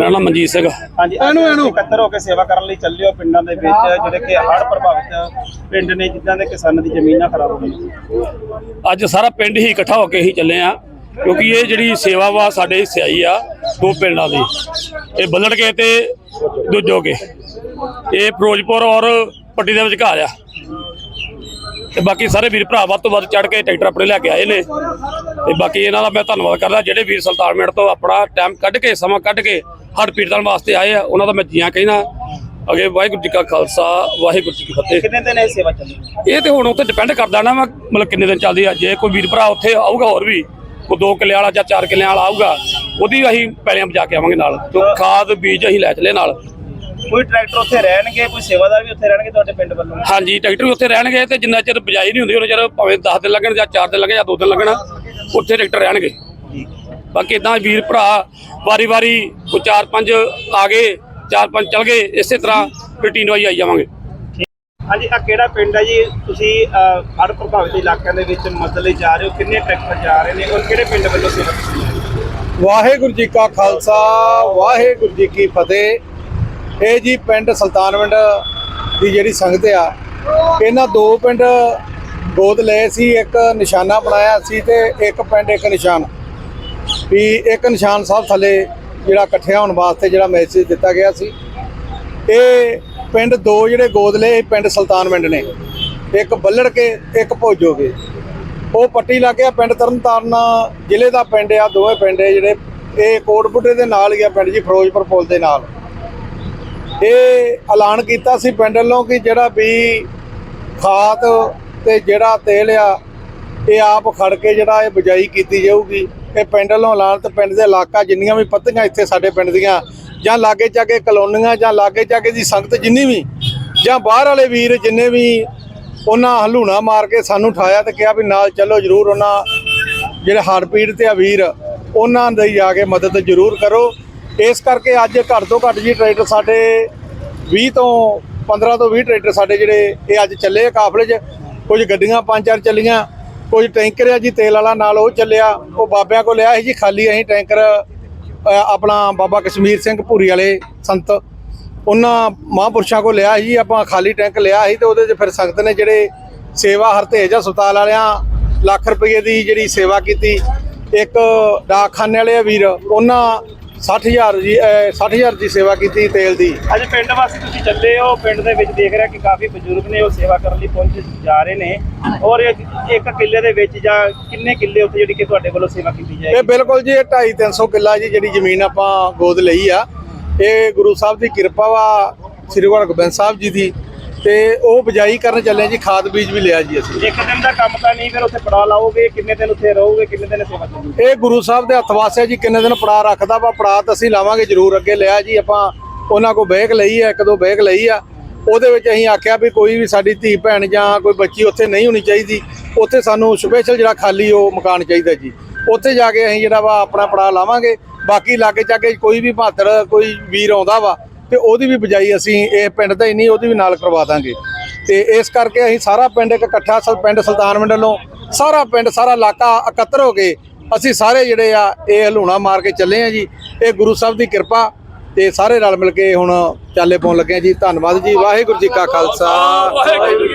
ਮੇਰਾ ਨਾਮ ਮਨਜੀਤ ਸਿੰਘ ਹਾਂਜੀ ਇਹਨੂੰ ਇਹਨੂੰ। ਇਕੱਤਰ ਹੋ ਕੇ ਸੇਵਾ ਕਰਨ ਲਈ ਚੱਲੇ ਹੋ ਪਿੰਡਾਂ ਦੇ ਵਿੱਚ ਜਿਹੜੇ ਕਿ ਹੜ੍ਹ ਪ੍ਰਭਾਵਿਤ ਪਿੰਡ ਨੇ ਜਿੱਦਾਂ ਦੇ ਕਿਸਾਨਾਂ ਦੀ ਜ਼ਮੀਨਾਂ ਖਰਾਬ ਹੋ ਗਈਆਂ। ਅੱਜ ਸਾਰਾ ਪਿੰਡ ਹੀ ਇਕੱਠਾ ਹੋ ਕੇ ਹੀ ਚੱਲੇ ਆ ਕਿਉਂਕਿ ਇਹ ਜਿਹੜੀ ਸੇਵਾ ਵਾ ਸਾਡੇ ਹਿੱਸੇ ਆਈ ਆ ਦੋ ਪਿੰਡਾਂ ਦੀ। ਇਹ ਬੱਲੜ ਕੇ ਤੇ ਦੂਜੋ ਕੇ ਇਹ ਫਿਰੋਜ਼ਪੁਰ ਔਰ ਪੱਟੀ ਦੇ ਵਿਚਕਾਰ ਆ। ਤੇ ਬਾਕੀ ਸਾਰੇ ਵੀਰ ਭਰਾ ਵੱਧ ਤੋਂ ਵੱਧ ਚੜ ਕੇ ਟਰੈਕਟਰ ਆਪਣੇ ਲੈ ਕੇ ਆਏ ਨੇ। ਤੇ ਬਾਕੀ ਇਹਨਾਂ ਦਾ ਮੈਂ ਧੰਨਵਾਦ ਕਰਦਾ ਜਿਹੜੇ ਵੀਰ ਸੁਲਤਾਨ ਮਿੰਟ ਤੋਂ ਆਪਣਾ ਟਾਈਮ ਕੱਢ ਕੇ ਸਮਾਂ ਕੱਢ ਕੇ ਹੜ ਪੀੜਤਾਂ ਵਾਸਤੇ ਆਏ ਆ ਉਹਨਾਂ ਦਾ ਮੈਂ ਜੀਆਂ ਕਹਿਣਾ ਅਗੇ ਵਾਹਿਗੁਰੂ ਜੀ ਕਾ ਖਾਲਸਾ ਵਾਹਿਗੁਰੂ ਜੀ ਕੀ ਫਤਿਹ। ਕਿੰਨੇ ਦਿਨ ਇਹ ਸੇਵਾ ਚੱਲੀ? ਇਹ ਤੇ ਹੁਣ ਉੱਤੇ ਡਿਪੈਂਡ ਕਰਦਾ ਨਾ ਮਤਲਬ ਕਿੰਨੇ ਦਿਨ ਚੱਲਦੀ ਆ। ਜੇ ਕੋਈ ਵੀਰ ਭਰਾ ਉੱਥੇ ਆਊਗਾ ਹੋਰ ਵੀ ਕੋਈ 2 ਕਿੱਲੇ ਵਾਲਾ ਜਾਂ 4 ਕਿੱਲੇ ਵਾਲਾ ਆਊਗਾ ਉਹਦੀ ਅਸੀਂ ਪੈਲੀਆਂ ਬਚਾ ਕੇ ਆਵਾਂਗੇ ਨਾਲ। ਤੇ ਖਾਦ ਬੀਜ ਅਸੀਂ ਲੈ ਚਲੇ ਨਾਲ। ਕੋਈ ਟਰੈਕਟਰ ਉੱਥੇ ਰਹਿਣਗੇ ਕੋਈ ਸੇਵਾਦਾਰ ਵੀ ਉੱਥੇ ਰਹਿਣਗੇ ਤੁਹਾਡੇ ਪਿੰਡ ਵੱਲੋਂ? ਹਾਂਜੀ ਟਰੈਕਟਰ ਵੀ ਉੱਥੇ ਰਹਿਣਗੇ ਤੇ ਜਿੰਨਾ ਚਿਰ ਬਜਾਈ ਨਹੀਂ ਹੁੰਦੀ ਉਹਨਾਂ ਚਿਰ ਭਾਵੇਂ 10 ਦਿਨ ਲੱਗਣ ਜਾਂ 4 ਦਿਨ ਲੱਗਣ ਜਾਂ 2 ਦਿਨ ਲੱਗਣ ਉੱਥੇ ਟਰੈਕਟਰ ਰਹਿਣਗੇ। ਬਾਕੀ ਇਦਾਂ ਵੀਰ ਭਰਾ ਵਾਰੀ-ਵਾਰੀ ਕੋਈ 4-5 ਆ ਗਏ 4-5 ਚਲ ਗਏ ਇਸੇ ਤਰ੍ਹਾਂ ਰੂਟੀਨ ਵਾਈ ਆਈ ਜਾਵਾਂਗੇ। ਹਾਂਜੀ ਆ ਕਿਹੜਾ ਪਿੰਡ ਹੈ ਜੀ? ਤੁਸੀਂ ਹੜ੍ਹ ਪ੍ਰਭਾਵਿਤ ਇਲਾਕਿਆਂ ਦੇ ਵਿੱਚ ਮਦਦ ਲਈ ਜਾ ਰਹੇ ਹੋ ਕਿੰਨੇ ਟਰੈਕਟਰ ਜਾ ਰਹੇ ਨੇ ਔਰ ਕਿਹੜੇ ਪਿੰਡ ਵੱਲੋਂ ਸੇਵਾ ਵਾਹਿਗੁਰੂ ਜੀ ਕਾ ਖਾਲਸਾ ਵਾਹਿਗੁਰੂ ਜੀ ਕੀ ਫਤਿਹ। ਇਹ ਜੀ ਪਿੰਡ ਸੁਲਤਾਨਵਿੰਡ ਦੀ ਜਿਹੜੀ ਸੰਗਤ ਆ, ਇਹਨਾਂ ਦੋ ਪਿੰਡ ਗੋਦ ਲਏ ਸੀ, ਇੱਕ ਨਿਸ਼ਾਨਾ ਬਣਾਇਆ ਸੀ ਤੇ ਇੱਕ ਪਿੰਡ ਇੱਕ ਨਿਸ਼ਾਨ। ਵੀ ਇੱਕ ਨਿਸ਼ਾਨ ਸਾਹਿਬ ਥੱਲੇ ਜਿਹੜਾ ਇਕੱਠਿਆ ਹੋਣ ਵਾਸਤੇ ਜਿਹੜਾ ਮੈਸੇਜ ਦਿੱਤਾ ਗਿਆ ਸੀ। ਇਹ ਪਿੰਡ ਦੋ ਜਿਹੜੇ ਗੋਦ ਲਏ, ਇਹ ਪਿੰਡ ਸੁਲਤਾਨਵਿੰਡ ਨੇ। ਇੱਕ ਬੱਲੜ ਕੇ ਇੱਕ ਭੋਜੋਗੇ। ਉਹ ਪੱਟੀ ਲੱਗਿਆ ਪਿੰਡ ਤਰਨਤਾਰਨ, ਜ਼ਿਲ੍ਹੇ ਦਾ ਪਿੰਡ ਆ, ਦੋਵੇਂ ਪਿੰਡ ਆ ਜਿਹੜੇ। ਇਹ ਕੋਟਪੁੱਟੇ ਦੇ ਨਾਲ ਹੀ ਆ ਪਿੰਡ ਜੀ, ਫਿਰੋਜ਼ਪੁਰ ਪੁਲ ਦੇ ਨਾਲ। ਇਹ ਐਲਾਨ ਕੀਤਾ ਸੀ ਪਿੰਡ ਵੱਲੋਂ ਕਿ ਜਿਹੜਾ ਵੀ ਖਾਦ ਤੇ ਜਿਹੜਾ ਤੇਲ ਆ, ਇਹ ਆਪ ਖੜ ਕੇ ਜਿਹੜਾ ਇਹ ਬਜਾਈ ਕੀਤੀ ਜਾਊਗੀ। ਇਹ ਪਿੰਡ ਵੱਲੋਂ ਐਲਾਨ ਤੇ ਪਿੰਡ ਦੇ ਇਲਾਕਾ ਜਿੰਨੀਆਂ ਵੀ ਪੱਤੀਆਂ ਇੱਥੇ ਸਾਡੇ ਪਿੰਡ ਦੀਆਂ, ਜਾਂ ਲਾਗੇ ਚਾਗੇ ਕਲੋਨੀਆਂ, ਜਾਂ ਲਾਗੇ ਚਾਗੇ ਦੀ ਸੰਗਤ ਜਿੰਨੀ ਵੀ, ਜਾਂ ਬਾਹਰ ਵਾਲੇ ਵੀਰ ਜਿੰਨੇ ਵੀ ਉਹਨਾਂ ਹਲੂਣਾ ਮਾਰ ਕੇ ਸਾਨੂੰ ਉਠਾਇਆ ਤੇ ਕਿਹਾ ਵੀ ਨਾਲ ਚੱਲੋ ਜਰੂਰ ਉਹਨਾਂ ਜਿਹੜੇ ਹੜ੍ਹ ਪੀੜ ਤੇ ਆ ਵੀਰ, ਉਹਨਾਂ ਦੀ ਜਾ ਕੇ ਮਦਦ ਜ਼ਰੂਰ ਕਰੋ। ਇਸ ਕਰਕੇ ਅੱਜ ਘੱਟ ਤੋਂ ਘੱਟ ਜੀ ਟਰੈਕਟਰ ਸਾਡੇ 20 ਤੋਂ 15 ਤੋਂ 20 ਟਰੈਕਟਰ ਸਾਡੇ ਜਿਹੜੇ ਇਹ ਅੱਜ ਚੱਲੇ ਆ ਕਾਫਲੇ 'ਚ। ਕੁਝ ਗੱਡੀਆਂ ਪੰਜ ਚਾਰ ਚੱਲੀਆਂ, ਕੁਝ ਟੈਂਕਰ ਆ ਜੀ, ਤੇਲ ਵਾਲਾ ਨਾਲ ਉਹ ਚੱਲਿਆ, ਉਹ ਬਾਬਿਆਂ ਕੋਲ ਲਿਆ ਸੀ ਜੀ, ਖਾਲੀ ਅਸੀਂ ਟੈਂਕਰ ਆਪਣਾ ਬਾਬਾ ਕਸ਼ਮੀਰ ਸਿੰਘ ਭੂਰੀ ਵਾਲੇ ਸੰਤ, ਉਹਨਾਂ ਮਹਾਂਪੁਰਸ਼ਾਂ ਕੋਲ ਲਿਆ ਸੀ ਆਪਾਂ ਖਾਲੀ ਟੈਂਕ ਲਿਆ ਸੀ ਤੇ ਉਹਦੇ 'ਚ ਫਿਰ ਸੰਗਤ ਨੇ ਜਿਹੜੇ ਸੇਵਾ ਹਰਤੇਜ ਹਸਪਤਾਲ ਵਾਲਿਆਂ ਲੱਖ ਰੁਪਏ ਦੀ ਜਿਹੜੀ ਸੇਵਾ ਕੀਤੀ। ਇੱਕ ਡਾਕਖਾਨੇ ਵਾਲੇ ਆ ਵੀਰ, ਉਹਨਾਂ 60000 ਜੀ ਅਹ 60000 ਦੀ ਸੇਵਾ ਕੀਤੀ ਤੇਲ ਦੀ। ਅੱਜ ਪਿੰਡ ਵਾਸਤੇ ਤੁਸੀਂ ਚੱਲੇ ਹੋ ਪਿੰਡ ਦੇ ਵਿੱਚ ਦੇਖ ਰਿਹਾ ਕਿ ਕਾਫੀ ਬਜ਼ੁਰਗ ਨੇ ਉਹ ਸੇਵਾ ਕਰਨ ਲਈ ਪਹੁੰਚ ਜਾ ਰਹੇ ਨੇ। ਔਰ ਇੱਕ ਕਿੱਲੇ ਦੇ ਵਿੱਚ ਜਾਂ ਕਿੰਨੇ ਕਿੱਲੇ ਉੱਥੇ ਜਿਹੜੀ ਕਿ ਤੁਹਾਡੇ ਵੱਲੋਂ ਸੇਵਾ ਕੀਤੀ ਇਹ ਜਾਏਗੀ ਬਿਲਕੁਲ ਜੀ ਇਹ 2.5 300 ਕਿੱਲਾ ਜੀ ਜਿਹੜੀ ਜ਼ਮੀਨ ਆਪਾਂ ਗੋਦ ਲਈ ਆ। ਇਹ ਗੁਰੂ ਸਾਹਿਬ ਦੀ ਕਿਰਪਾ ਵਾ ਸ੍ਰੀ ਗੁਰੂ ਗੋਬਿੰਦ ਸਾਹਿਬ ਜੀ ਦੀ। ਤੇ ਉਹ ਬਜਾਈ ਕਰਨ ਚੱਲੇ ਜੀ ਖਾਦ ਬੀਜ ਵੀ ਲਿਆ ਜੀ ਅਸੀਂ। ਇੱਕ ਦਿਨ ਦਾ ਕੰਮ ਤਾਂ ਨਹੀਂ ਫਿਰ ਉੱਥੇ ਪੜਾ ਲਾਓਗੇ ਕਿੰਨੇ ਦਿਨ ਉੱਥੇ ਰਹੋਗੇ ਕਿੰਨੇ ਦਿਨ ਸੇਵਾ ਇਹ ਗੁਰੂ ਸਾਹਿਬ ਦੇ ਹੱਥ ਵਾਸਿਆ ਜੀ ਕਿੰਨੇ ਦਿਨ ਪੜਾ ਰੱਖਦਾ ਵਾ ਪੜਾ ਤਾਂ ਅਸੀਂ ਲਾਵਾਂਗੇ ਜ਼ਰੂਰ ਅੱਗੇ ਲਿਆ ਜੀ ਆਪਾਂ ਉਹਨਾਂ ਕੋ ਬੈਗ ਲਈ ਆ ਇੱਕ ਦੋ ਬੈਗ ਲਈ ਆ। ਉਹਦੇ ਵਿੱਚ ਅਸੀਂ ਆਖਿਆ ਵੀ ਕੋਈ ਵੀ ਸਾਡੀ ਧੀ ਭੈਣ ਜਾਂ ਕੋਈ ਬੱਚੀ ਉੱਥੇ ਨਹੀਂ ਹੋਣੀ ਚਾਹੀਦੀ। ਉੱਥੇ ਸਾਨੂੰ ਸਪੈਸ਼ਲ ਜਿਹੜਾ ਖਾਲੀ ਉਹ ਮਕਾਨ ਚਾਹੀਦਾ ਜੀ। ਉੱਥੇ ਜਾ ਕੇ ਅਸੀਂ ਜਿਹੜਾ ਵਾ ਆਪਣਾ ਪੜਾ ਲਾਵਾਂਗੇ। ਬਾਕੀ ਲਾਗੇ ਚਾਗੇ ਕੋਈ ਵੀ ਭਾਤਰ ਕੋਈ ਵੀਰ ਆਉਂਦਾ ਵਾ ਤੇ ਉਹਦੀ ਵੀ ਬਜਾਈ ਅਸੀਂ, ਇਹ ਪਿੰਡ ਦਾ ਹੀ ਨਹੀਂ, ਉਹਦੀ ਵੀ ਨਾਲ ਕਰਵਾ ਦਾਂਗੇ। ਤੇ ਇਸ ਕਰਕੇ ਅਸੀਂ ਸਾਰਾ ਪਿੰਡ ਇੱਕ ਇਕੱਠਾ, ਸਲ, ਪਿੰਡ ਸੁਲਤਾਨਵਿੰਡ ਵੱਲੋਂ ਸਾਰਾ ਪਿੰਡ, ਸਾਰਾ ਇਲਾਕਾ ਇਕੱਤਰ ਹੋ ਕੇ ਅਸੀਂ ਸਾਰੇ ਜਿਹੜੇ ਆ, ਇਹ ਹਲੂਣਾ ਮਾਰ ਕੇ ਚੱਲੇ ਆ ਜੀ। ਇਹ ਗੁਰੂ ਸਾਹਿਬ ਦੀ ਕਿਰਪਾ ਤੇ ਸਾਰੇ ਰਲ ਮਿਲ ਕੇ ਹੁਣ ਚਾਲੇ ਪਾਉਣ ਲੱਗੇ ਆ ਜੀ। ਧੰਨਵਾਦ ਜੀ। ਵਾਹਿਗੁਰੂ ਜੀ ਕਾ ਖਾਲਸਾ। ਵਾਹਿਗੁਰੂ ਜੀ